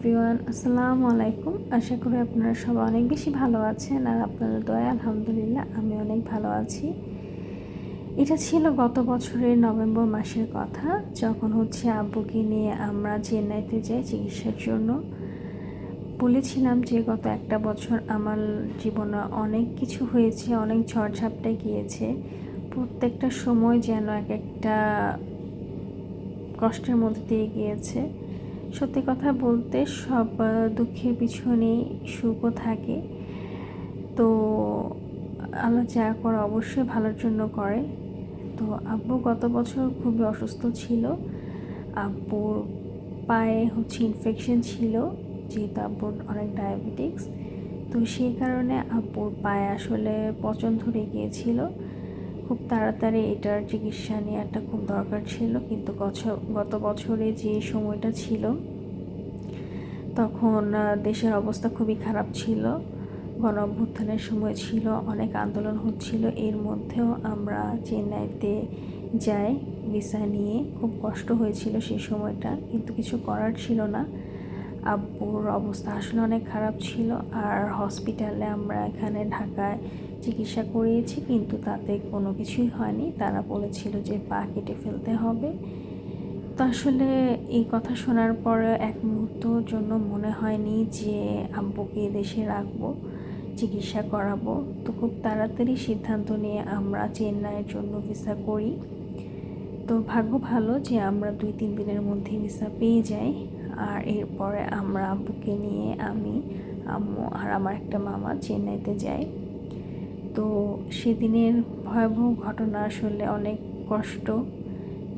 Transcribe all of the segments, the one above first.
Everyone, আসসালামু আলাইকুম। আশা করি আপনারা সবাই অনেক বেশি ভালো আছেন আর আপনাদের দয়া আলহামদুলিল্লাহ আমি অনেক ভালো আছি। এটা ছিল গত বছরের নভেম্বর মাসের কথা, যখন হচ্ছে আব্বুকে নিয়ে আমরা চেন্নাইতে যাই চিকিৎসার জন্য। বলেছিলাম যে গত একটা বছর আমার জীবনে অনেক কিছু হয়েছে, অনেক ঝড়ঝাপটায় গিয়েছে। প্রত্যেকটা সময় যেন এক একটা কষ্টের মধ্যে দিয়ে গিয়েছে। সত্যি কথা বলতে সব দুঃখের পিছনেই সুখও থাকে। তো আল্লাহ যা করে অবশ্যই ভালোর জন্য করে। তো আব্বু গত বছর খুবই অসুস্থ ছিল। আব্বুর পায়ে হচ্ছে ইনফেকশন ছিল, যেহেতু আব্বুর অনেক ডায়াবেটিক্স তো সেই কারণে আব্বুর পায়ে আসলে পচন ধরে গিয়েছিল। খুব তাড়াতাড়ি এটার চিকিৎসা নেওয়াটা খুব দরকার ছিল, কিন্তু গত বছরে যে সময়টা ছিল, তখন দেশের অবস্থা খুবই খারাপ ছিল। গণ অভ্যুত্থানের সময় ছিল, অনেক আন্দোলন হচ্ছিল। এর মধ্যেও আমরা চেন্নাইতে যাই, ভিসা নিয়ে। খুব কষ্ট হয়েছিল সেই সময়টা, কিন্তু কিছু করার ছিল না। আব্বুর অবস্থা আসলে অনেক খারাপ ছিল। আর হসপিটালে আমরা এখানে ঢাকায় চিকিৎসা করিয়েছি, কিন্তু তাতে কোনো কিছুই হয়নি। তারা বলেছিল যে পা কেটে ফেলতে হবে। তো আসলে এই কথা শোনার পর এক মুহূর্তর জন্য মনে হয়নি যে আব্বুকে দেশে রাখব, চিকিৎসা করাবো। তো খুব তাড়াতাড়ি সিদ্ধান্ত নিয়ে আমরা চেন্নাইয়ের জন্য ভিসা করি। তো ভাগ্য ভালো যে আমরা দুই তিন দিনের মধ্যে ভিসা পেয়ে যাই। আর এরপরে আমরা আব্বুকে নিয়ে আমি, আম্মু আর আমার একটা মামা চেন্নাইতে যাই তো সেদিনের ভয়াবহ ঘটনা আসলে অনেক কষ্ট,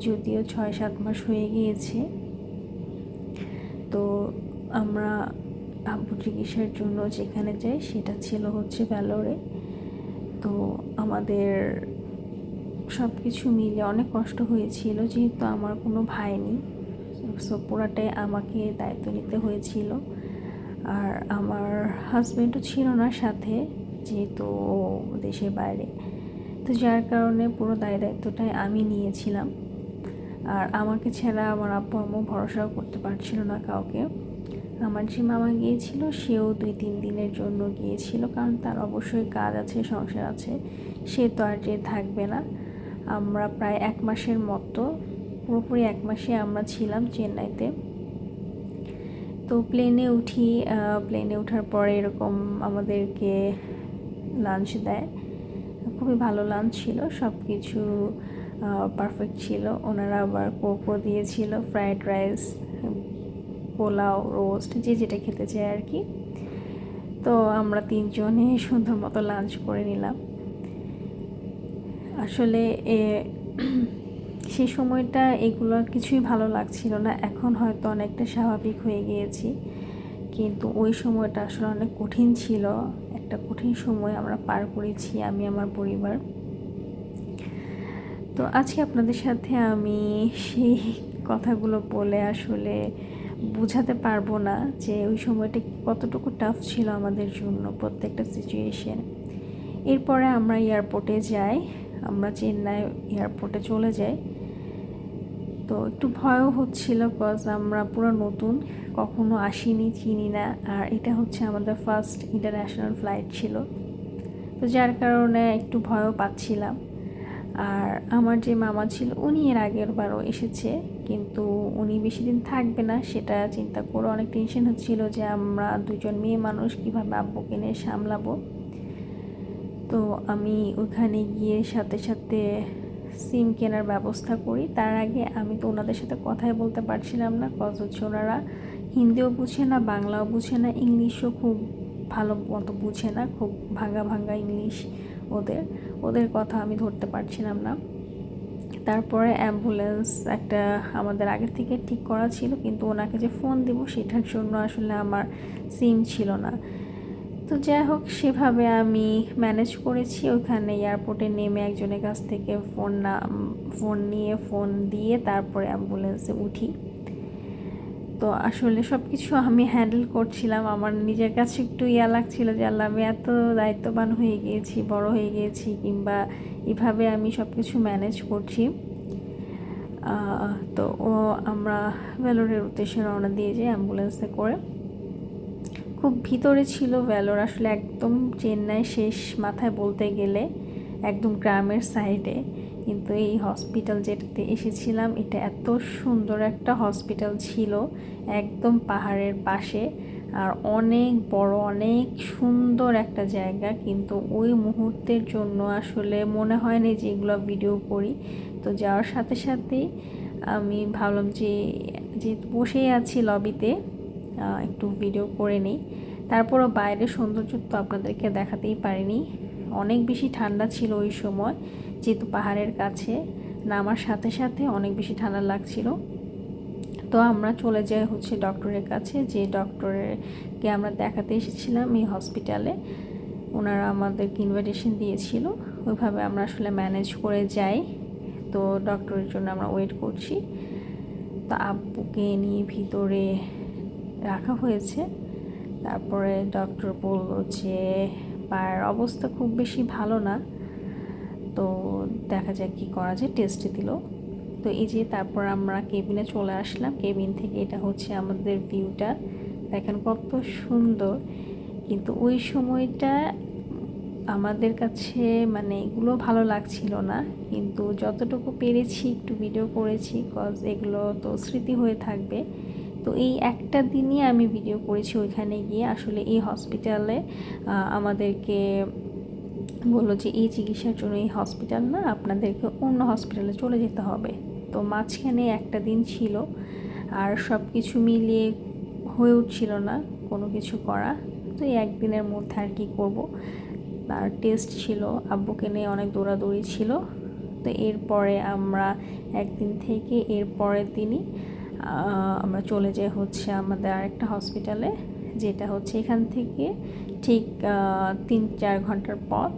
যদিও ছয় সাত মাস হয়ে গিয়েছে। তো আমরা আব্বু চিকিৎসার জন্য যেখানে যাই সেটা ছিল হচ্ছে ভ্যালোরে তো আমাদের সব কিছু মিলে অনেক কষ্ট হয়েছিল, যেহেতু আমার কোনো ভাই নেই। সো পুরাটাই আমাকে দায়িত্ব নিতে হয়েছিল। আর আমার হাজব্যান্ডও ছিল না সাথে। যেহেতু দেশের বাইরে। তো যার কারণে পুরো দায় দায়িত্বটাই আমি নিয়েছিলাম। আর আমাকে ছাড়া আমার আব্বু আম্মু ভরসাও করতে পারছিল না কাউকে। আমার যে মামা গিয়েছিল, সেও দুই, তিন দিনের জন্য গিয়েছিল, কারণ তার অবশ্যই কাজ আছে, সংসার আছে। সে তো আর যে থাকবে না। আমরা প্রায় এক মাসের মতো, পুরোপুরি এক মাসে আমরা ছিলাম চেন্নাইতে। তো প্লেনে উঠি প্লেনে ওঠার পরে এরকম আমাদেরকে লাঞ্চ দেয়। খুবই ভালো লাঞ্চ ছিল সব কিছু পারফেক্ট ছিল। ওনারা আবার কোকো দিয়েছিল ফ্রায়েড রাইস পোলাও রোস্ট যে যেটা খেতে চায় আর কি তো আমরা তিনজনে সুন্দর মতো লাঞ্চ করে নিলাম। আসলে এ সেই সময়টা এগুলো কিছুই ভালো লাগছিল না। এখন হয়তো অনেকটা স্বাভাবিক হয়ে গিয়েছি। কিন্তু ওই সময়টা আসলে অনেক কঠিন ছিল। একটা কঠিন সময় আমরা পার করেছি আমি, আমার পরিবার। তো আজকে আপনাদের সাথে আমি সেই কথাগুলো বলে আসলে বোঝাতে পারব না যে ওই সময়টা কতটুকু টাফ ছিল আমাদের জন্য প্রত্যেকটা সিচুয়েশন এরপরে আমরা এয়ারপোর্টে যাই, আমরা চেন্নাই এয়ারপোর্টে চলে যাই। তো একটু ভয়ও হচ্ছিল কজ আমরা পুরো নতুন। কখনো আসিনি, চিনি না। আর এটা হচ্ছে আমাদের ফার্স্ট ইন্টারন্যাশনাল ফ্লাইট ছিল। তো যার কারণে একটু ভয়ও পাচ্ছিলাম। আর আমার যে মামা ছিল, উনি এর আগের বারও এসেছে। কিন্তু উনি বেশি দিন থাকবে না, সেটা চিন্তা করে অনেক টেনশন হচ্ছিল যে আমরা দুজন মেয়ে মানুষ কীভাবে আব্বুকে নিয়ে সামলাবো। তো আমি ওখানে গিয়ে সাথে সাথে সিম কেনার ব্যবস্থা করি। তার আগে আমি তো ওনাদের সাথে কথাই বলতে পারছিলাম না কজ হচ্ছে ওনারা হিন্দিও বুঝে না, বাংলাও বুঝে না, ইংলিশও খুব ভালো মতো বুঝে না, খুব ভাঙ্গা ভাঙ্গা ইংলিশ ওদের। ওদের কথা আমি ধরতে পারছিলাম না। তারপরে অ্যাম্বুলেন্স একটা আমাদের আগের থেকে ঠিক করা ছিল, কিন্তু ওনাকে যে ফোন দিব সেটার জন্য আসলে আমার সিম ছিল না। তো যাই হোক, সেভাবে আমি ম্যানেজ করেছি। ওখানে এয়ারপোর্টে নেমে একজনের কাছ থেকে ফোন না ফোন নিয়ে, ফোন দিয়ে তারপরে অ্যাম্বুলেন্সে উঠি। তো আসলে সব কিছু আমি হ্যান্ডেল করছিলাম। আমার নিজের কাছে একটু ইয়া লাগছিল যে, আল্লাহ, আমি এত দায়িত্ববান হয়ে গিয়েছি, বড় হয়ে গিয়েছি কিংবা এভাবে আমি সব কিছু ম্যানেজ করছি তো ও আমরা ভেলোরের উদ্দেশ্যে রওনা দিয়ে যাই অ্যাম্বুলেন্সে করে। খুব ভিতরে ছিল ভ্যালোর, আসলে একদম চেন্নাই শেষ মাথায় বলতে গেলে, একদম গ্রামের সাইডে কিন্তু এই হসপিটাল যেটাতে এসেছিলাম, এটা এত সুন্দর একটা হসপিটাল ছিল, একদম পাহাড়ের পাশে। আর অনেক বড়, অনেক সুন্দর একটা জায়গা, কিন্তু ওই মুহূর্তের জন্য আসলে মনে হয়নি যে এগুলো ভিডিও করি। তো যাওয়ার সাথে সাথেই আমি ভাবলাম যে যে বসেই আছি লবিতে একটু ভিডিও করে নিই। তারপরও বাইরের সৌন্দর্য তো আপনাদেরকে দেখাতেই পারিনি। অনেক বেশি ঠান্ডা ছিল ওই সময়। যেহেতু পাহাড়ের কাছে নামার সাথে সাথে অনেক বেশি ঠান্ডা লাগছিল। তো আমরা চলে যাই হচ্ছে ডক্টরের কাছে, যে ডক্টরকে আমরা দেখাতে এসেছিলাম এই হসপিটালে ওনারা আমাদেরকে ইনভাইটেশন দিয়েছিল। ওইভাবে আমরা আসলে ম্যানেজ করে যাই। তো ডক্টরের জন্য আমরা ওয়েট করছি। তো আব্বুকে নিয়ে ভিতরে রাখা হয়েছে। তারপরে ডক্টর বলল যে, পায়ের অবস্থা খুব বেশি ভালো না। তো দেখা যাক কী করা যায় টেস্টে দিল। তো এই যে তারপর আমরা কেবিনে চলে আসলাম। কেবিন থেকে এটা হচ্ছে আমাদের ভিউটা দেখেন কত সুন্দর। কিন্তু ওই সময়টা আমাদের কাছে মানে এগুলো ভালো লাগছিল না। কিন্তু যতটুকু পেরেছি, একটু ভিডিও করেছি কজ এগুলো তো স্মৃতি হয়ে থাকবে। তো এই একটা দিনই আমি ভিডিও করেছি ওইখানে গিয়ে। আসলে এই হসপিটালে আমাদেরকে বলল যে, এই চিকিৎসার জন্য এই হসপিটাল না আপনাদেরকে অন্য হসপিটালে চলে যেতে হবে। তো মাঝখানে একটা দিন ছিল, আর সব কিছু মিলিয়ে হয়ে উঠছিল না কোনো কিছু করা। তো এই একদিনের মধ্যে আর কি করব? তার টেস্ট ছিল, আব্বুকে নিয়ে অনেক দৌড়াদৌড়ি ছিল। তো এরপরে আমরা একদিন থেকে এর পরের দিনই আমরা চলে যাই হচ্ছে আমাদের আরেকটা হসপিটালে যেটা হচ্ছে এখান থেকে ঠিক তিন চার ঘণ্টার পথ।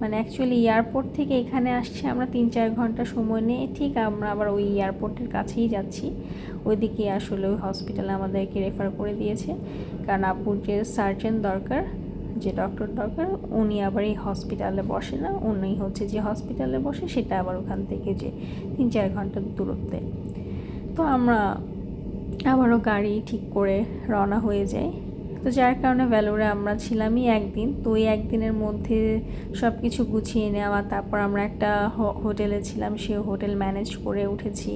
মানে অ্যাকচুয়ালি এয়ারপোর্ট থেকে এখানে আসছে আমরা তিন চার ঘণ্টা সময় নিয়ে। ঠিক আমরা আবার ওই এয়ারপোর্টের কাছেই যাচ্ছি। ওইদিকে আসলে ওই হসপিটালে আমাদেরকে রেফার করে দিয়েছে। কারণ আব্বুর যে সার্জন দরকার, যে ডক্টর দরকার, উনি আবার এই হসপিটালে বসে না। উনি হচ্ছে যে হসপিটালে বসে, সেটা আবার ওখান থেকে যে তিন চার ঘণ্টার দূরত্বে। তো আমরা আবারও গাড়ি ঠিক করে রওনা হয়ে যাই। তো যার কারণে ভ্যালোরে আমরা ছিলামই একদিন। তো ওই একদিনের মধ্যে সব কিছু গুছিয়ে নেওয়া, তারপর আমরা একটা হোটেলে ছিলাম সে হোটেল ম্যানেজ করে উঠেছি।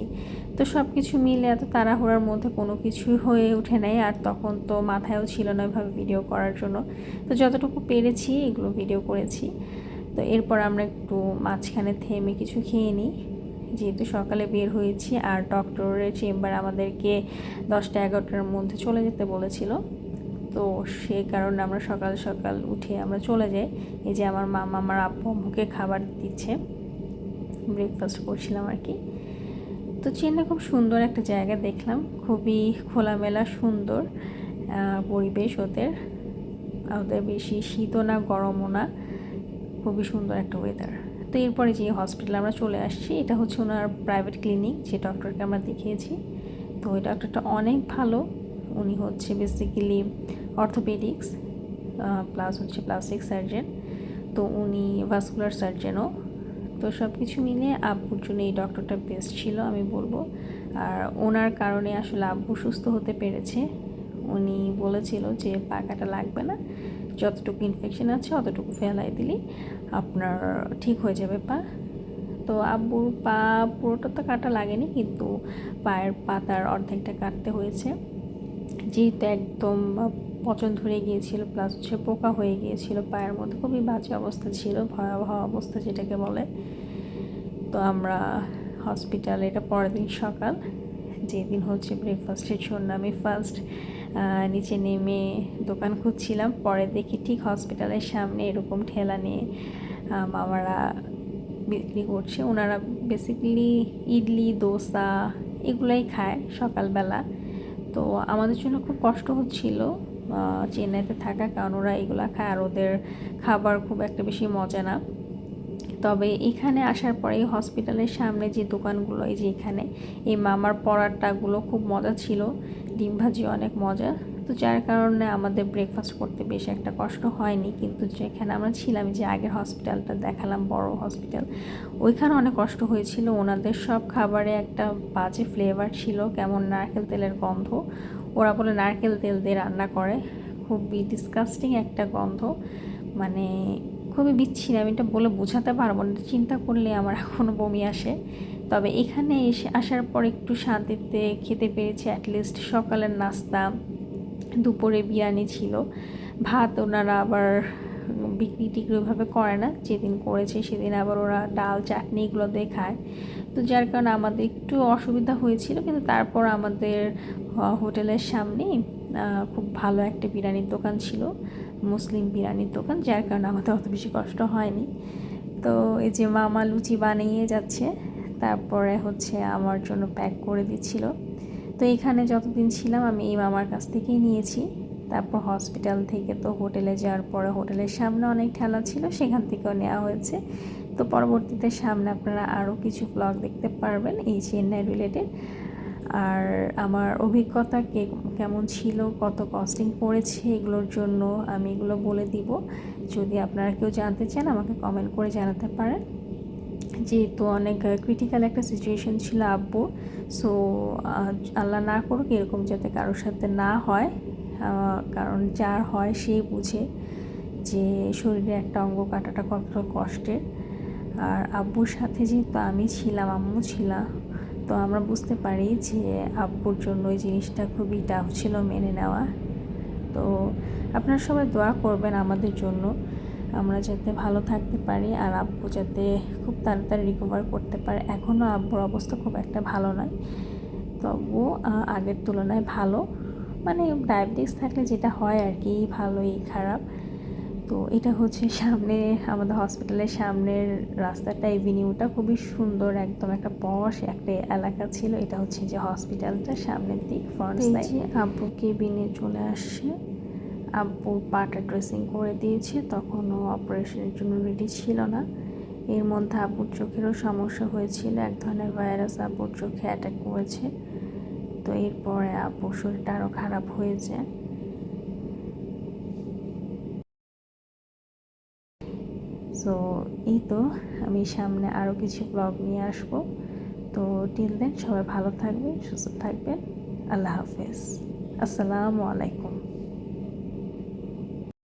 তো সব কিছু মিলে এত তাড়াহুড়ার মধ্যে কোনো কিছুই হয়ে ওঠে নাই, আর তখন তো মাথায়ও ছিল না ওইভাবে ভিডিও করার জন্য। তো যতটুকু পেরেছি এগুলো ভিডিও করেছি। তো এরপর আমরা একটু মাঝখানে থেমে কিছু খেয়ে নিই। যেহেতু সকালে বের হয়েছি, আর ডক্টরের চেম্বার আমাদেরকে দশটা এগারোটার মধ্যে চলে যেতে বলেছিল। তো সেই কারণে আমরা সকাল সকাল উঠে আমরা চলে যাই। এই যে আমার মামা, আমার আব্বু মুখে খাবার দিচ্ছে। ব্রেকফাস্ট করছিলাম আর কি। তো চেন্নাই খুব সুন্দর একটা জায়গা দেখলাম। খুবই খোলামেলা, সুন্দর পরিবেশ ওদের। ওদের বেশি শীতও না, গরমও না। খুবই সুন্দর একটা ওয়েদার তো এরপরে যে হসপিটালে আমরা চলে আসছি, এটা হচ্ছে ওনার প্রাইভেট ক্লিনিক যে ডক্টরকে আমরা দেখিয়েছি। তো ওই ডক্টরটা অনেক ভালো। উনি হচ্ছে বেসিক্যালি অর্থোপেডিক্স প্লাস হচ্ছে প্লাস্টিক সার্জেন তো উনি ভাস্কুলার সার্জেনও তো সব কিছু মিলিয়ে আব্বুর জন্য এই ডক্টরটা বেস্ট ছিল আমি বলব। আর ওনার কারণে আসলে আব্বু সুস্থ হতে পেরেছে। উনি বলেছিল যে পাকাটা লাগবে না, যতটুকু ইনফেকশন আছে অতটুকু ফেলাই দিলেই আপনার ঠিক হয়ে যাবে পা। তো আব্বুর পা পুরোটা তো কাটা লাগেনি, কিন্তু পায়ের পাতার অর্ধেকটা কাটতে হয়েছে। যেহেতু একদম পচন ধরে গিয়েছিল প্লাস হচ্ছে পোকা হয়ে গিয়েছিল পায়ের মধ্যে। খুবই বাজে অবস্থা ছিল, ভয়াবহ অবস্থা যেটাকে বলে। তো আমরা হসপিটালে এটা পরের দিন সকাল, যেদিন হচ্ছে ব্রেকফাস্টের জন্য আমি ফার্স্ট নিচে নেমে দোকান খুঁজছিলাম। পরে দেখি ঠিক হসপিটালের সামনে এরকম ঠেলা নিয়ে মামারা বিক্রি করছে। ওনারা বেসিক্যালি ইডলি, দোসা এগুলাই খায় সকালবেলা। তো আমাদের জন্য খুব কষ্ট হচ্ছিল চেন্নাইতে থাকা, কারণ ওরা এগুলো খায় আর ওদের খাবার খুব একটা বেশি মজা না। তবে এখানে আসার পরে এই হসপিটালের সামনে যে দোকানগুলো, এই যে এখানে, এই মামার পরাটাগুলো খুব মজা ছিল। ডিম ভাজি অনেক মজা। তো যার কারণে আমাদের ব্রেকফাস্ট করতে বেশ একটা কষ্ট হয়নি। কিন্তু যেখানে আমরা ছিলাম যে আগের হসপিটালটা দেখালাম, বড় হসপিটাল ওইখানে অনেক কষ্ট হয়েছিল। ওনাদের সব খাবারে একটা বাজে ফ্লেভার ছিল, কেমন নারকেল তেলের গন্ধ। ওরা বলে নারকেল তেল দিয়ে রান্না করে। খুবই ডিসকাস্টিং একটা গন্ধ। মানে খুবই বিচ্ছিরি, আমি এটা বলে বোঝাতে পারব না চিন্তা করলে আমার এখনও বমি আসে। তবে এখানে এসে আসার পর একটু শান্তিতে খেতে পেরেছি অ্যাটলিস্ট সকালের নাস্তা। দুপুরে বিরিয়ানি ছিল। ভাত ওনারা আবার বিক্রি টিক্রি ওইভাবে করে না। যেদিন করেছে সেদিন আবার ওরা ডাল, চাটনি এগুলো দিয়ে খায়। তো যার কারণে আমাদের একটু অসুবিধা হয়েছিল, কিন্তু তারপর আমাদের হোটেলের সামনে খুব ভালো একটা বিরিয়ানির দোকান ছিল। মুসলিম বিরিয়ানির দোকান, যার কারণে আমাদের অত বেশি কষ্ট হয়নি। তো এই যে মামা লুচি বানিয়ে যাচ্ছে, তারপরে হচ্ছে আমার জন্য প্যাক করে দিচ্ছিল। তো এখানে যতদিন ছিলাম আমি এই মামার কাছ থেকেই নিয়েছি। তারপর হসপিটাল থেকে তো হোটেলে যাওয়ার পরে হোটেলের সামনে অনেক ঠেলা ছিল, সেখান থেকেও নেওয়া হয়েছে। তো পরবর্তীতে সামনে আপনারা আরও কিছু ব্লগ দেখতে পারবেন, এই চেন্নাই রিলেটেড আর আমার অভিজ্ঞতা কে কেমন ছিল, কত কস্টিং পড়েছে, এগুলোর জন্য আমি এগুলো বলে দিব। যদি আপনারা কেউ জানতে চান, আমাকে কমেন্ট করে জানাতে পারেন। যেহেতু অনেক ক্রিটিক্যাল একটা সিচুয়েশন ছিল আব্বু সো আল্লাহ না করুক এরকম যাতে কারোর সাথে না হয় কারণ যার হয় সে বুঝে যে শরীরে একটা অঙ্গ কাটাটা কতটা কষ্টের। আর আব্বুর সাথে যেহেতু আমি ছিলাম, আম্মু ছিলাম তো আমরা বুঝতে পারি যে আব্বুর জন্য ওই জিনিসটা খুবই টাফ ছিল মেনে নেওয়া। তো আপনারা সবাই দোয়া করবেন আমাদের জন্য। আমরা যাতে ভালো থাকতে পারি আর আব্বু যাতে খুব তাড়াতাড়ি রিকভার করতে পারে। এখনও আব্বুর অবস্থা খুব একটা ভালো নয়। তবুও আগের তুলনায় ভালো। মানে ডায়াবেটিস থাকলে যেটা হয় আর কি ভালোই খারাপ। তো এটা হচ্ছে সামনে আমাদের হসপিটালের সামনের রাস্তাটা এভিনিউটা খুবই সুন্দর একদম একটা পশ একটা এলাকা ছিল। এটা হচ্ছে যে হসপিটালটা সামনের দিক ফ্রন্ট সাইড আব্বু কেবিনে চলে আসছে। আব্বুর পাটা ড্রেসিং করে দিয়েছে, তখনও অপারেশনের জন্য রেডি ছিল না। এর মধ্যে আব্বুর চোখেরও সমস্যা হয়েছিল, এক ধরনের ভাইরাস আব্বুর চোখে অ্যাটাক করেছে। তো এরপরে আব্বুর শরীরটা আরও খারাপ হয়েছে। সো এই তো আমি সামনে আরও কিছু ব্লগ নিয়ে আসব। তো টিল দেন সবাই ভালো থাকবে সুস্থ থাকবেন। আল্লাহ হাফেজ। আসসালামু আলাইকুম।